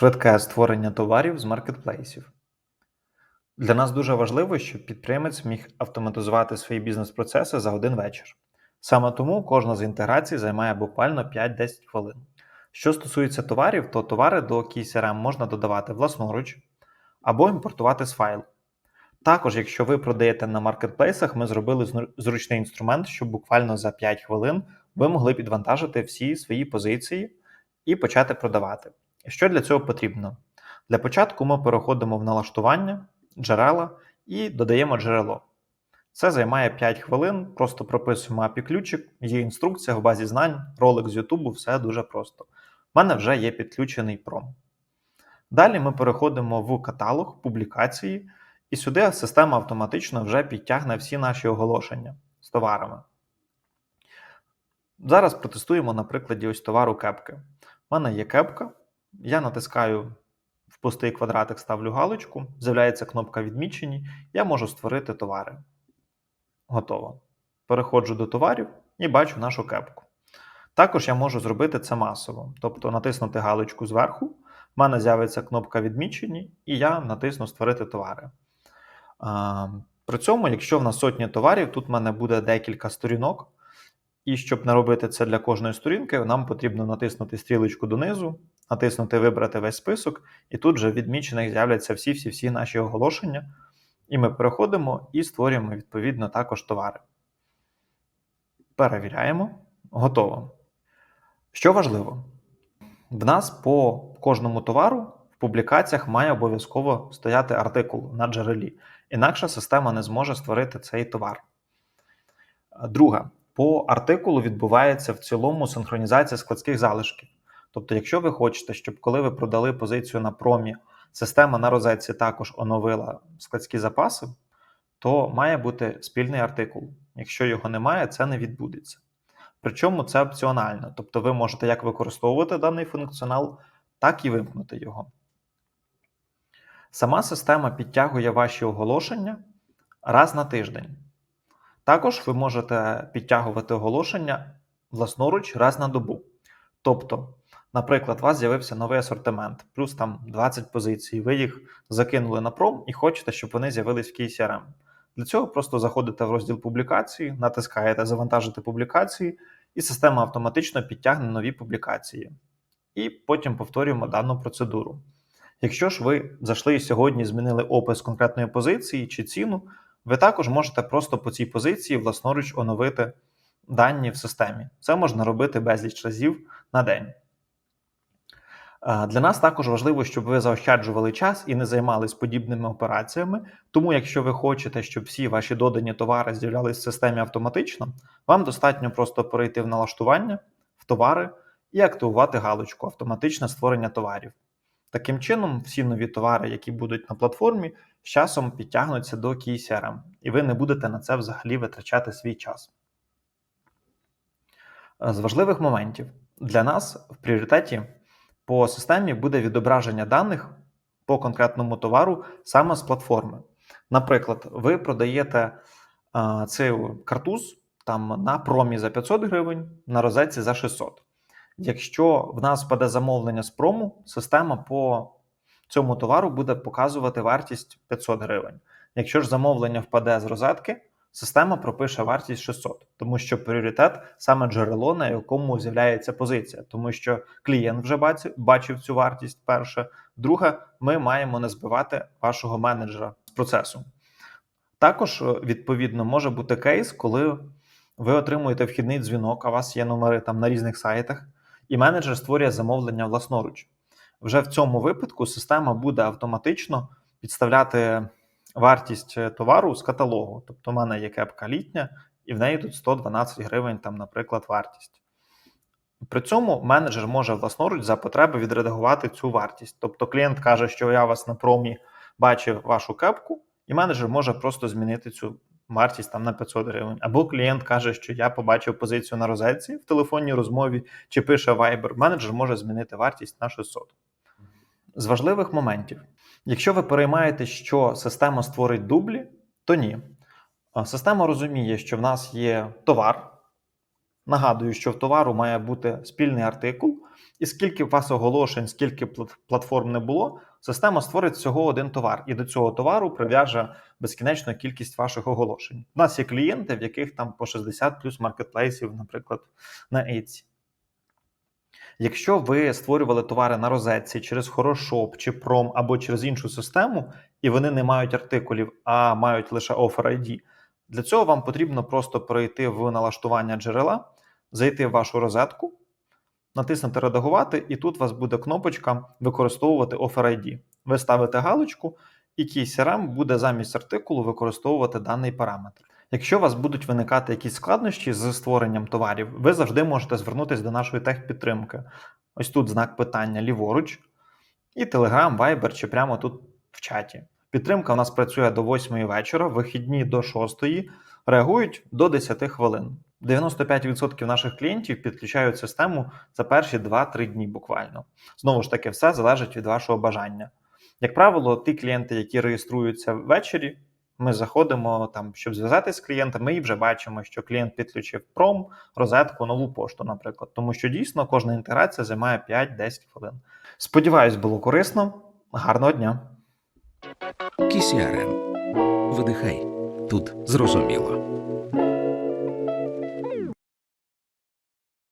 Швидке створення товарів з маркетплейсів. Для нас дуже важливо, щоб підприємець міг автоматизувати свої бізнес-процеси за один вечір. Саме тому кожна з інтеграцій займає буквально 5-10 хвилин. Що стосується товарів, то товари до KeyCRM можна додавати власноруч або імпортувати з файлу. Також, якщо ви продаєте на маркетплейсах, ми зробили зручний інструмент, щоб буквально за 5 хвилин ви могли підвантажити всі свої позиції і почати продавати. Що для цього потрібно? Для початку ми переходимо в налаштування, джерела і додаємо джерело. Це займає 5 хвилин, просто прописуємо API ключик, є інструкція в базі знань, ролик з YouTube, все дуже просто. У мене вже є підключений пром. Далі ми переходимо в каталог, публікації, і сюди система автоматично вже підтягне всі наші оголошення з товарами. Зараз протестуємо на прикладі ось товару кепки. У мене є кепка, я натискаю в пустий квадратик, ставлю галочку, з'являється кнопка відмічені, я можу створити товари. Готово. Переходжу до товарів і бачу нашу кепку. Також я можу зробити це масово, тобто натиснути галочку зверху, в мене з'явиться кнопка відмічені, і я натисну Створити товари. При цьому, якщо в нас сотні товарів, тут в мене буде декілька сторінок. І щоб не робити це для кожної сторінки, нам потрібно натиснути стрілочку донизу, натиснути Вибрати весь список, і тут вже відмічених з'являться всі-всі-всі наші оголошення. І ми переходимо і створюємо відповідно також товари. Перевіряємо. Готово. Що важливо, в нас по кожному товару в публікаціях має обов'язково стояти артикул на джерелі, інакше система не зможе створити цей товар. Друге, по артикулу відбувається в цілому синхронізація складських залишків. Тобто, якщо ви хочете, щоб коли ви продали позицію на промі, система на розетці також оновила складські запаси, то має бути спільний артикул. Якщо його немає, це не відбудеться. Причому це опціонально, тобто ви можете як використовувати даний функціонал, так і вимкнути його. Сама система підтягує ваші оголошення раз на тиждень. Також ви можете підтягувати оголошення власноруч раз на добу. Тобто, наприклад, у вас з'явився новий асортимент, плюс там 20 позицій, ви їх закинули на пром і хочете, щоб вони з'явились в KCRM. Для цього просто заходите в розділ публікації, натискаєте Завантажити публікації, і система автоматично підтягне нові публікації. І потім повторюємо дану процедуру. Якщо ж ви зайшли і сьогодні змінили опис конкретної позиції чи ціну, ви також можете просто по цій позиції власноруч оновити дані в системі. Це можна робити безліч разів на день. Е, Для нас також важливо, щоб ви заощаджували час і не займались подібними операціями. Тому, якщо ви хочете, щоб всі ваші додані товари з'являлись в системі автоматично, вам достатньо просто перейти в налаштування, в товари і активувати галочку Автоматичне створення товарів. Таким чином, всі нові товари, які будуть на платформі, з часом підтягнуться до KeyCRM, і ви не будете на це взагалі витрачати свій час. Е, З важливих моментів для нас в пріоритеті по системі буде відображення даних по конкретному товару саме з платформи. Наприклад, ви продаєте а, цей картуз там на промі за 500 гривень, на розетці за 600. Якщо в нас паде замовлення з прому, система по цьому товару буде показувати вартість 500 гривень. Якщо ж замовлення впаде з розетки, система пропише вартість 600, тому що пріоритет саме джерело, на якому з'являється позиція, тому що клієнт вже бачив, цю вартість. Перше, друге, ми маємо не збивати вашого менеджера з процесу. Також, е, відповідно, може бути кейс, коли ви отримуєте вхідний дзвінок, а у вас є номери там на різних сайтах, і менеджер створює замовлення власноруч. Вже в цьому випадку система буде автоматично підставляти вартість е, товару з каталогу. Тобто, у мене є кепка літня, і в неї тут 112 гривень, там, наприклад, вартість. При цьому менеджер може власноруч за потреби відредагувати цю вартість. Тобто клієнт каже, що я вас на промі бачив вашу кепку, і менеджер може просто змінити цю вартість там на 500 гривень. Або клієнт каже, що я побачив позицію на розетці в телефонній розмові чи пише Viber, менеджер може змінити вартість на 600. З важливих моментів. Якщо ви переймаєте, що система створить дублі, то ні. Система розуміє, що в нас є товар, Нагадую, що в товару має бути спільний артикул, і скільки у вас оголошень, скільки плат- платформ не було, система створить всього один товар, і до цього товару прив'яже безкінечну кількість ваших оголошень. У нас є клієнти, в яких там по 60 плюс маркетплейсів, наприклад, на Etsy. Якщо ви створювали товари на розетці через Хорошоп чи Пром або через іншу систему, і вони не мають артикулів, а мають лише Offer ID, для цього вам потрібно просто перейти в налаштування джерела, зайти в вашу розетку, натиснути Редагувати, і тут у вас буде кнопочка Використовувати Offer ID. Ви ставите галочку, і кій CRM буде замість артикулу використовувати даний параметр. Якщо у вас будуть виникати якісь складнощі з створенням товарів, ви завжди можете звернутися до нашої техпідтримки. Ось тут знак питання ліворуч, і Telegram, Viber чи прямо тут в чаті. Підтримка у нас працює до 8 вечора, вихідні до 6, реагують до 10 хвилин. 95% наших клієнтів підключають систему за перші 2-3 дні буквально. Знову ж таки, все залежить від вашого бажання. Як правило, ті клієнти, які реєструються ввечері, ми заходимо там, щоб зв'язатися з клієнтом, ми вже бачимо, що клієнт підключив пром, розетку, нову пошту, наприклад. Тому що дійсно кожна інтеграція займає 5-10 хвилин. Сподіваюсь, було корисно. Гарного дня! Кісіарен. Видихай. Тут зрозуміло.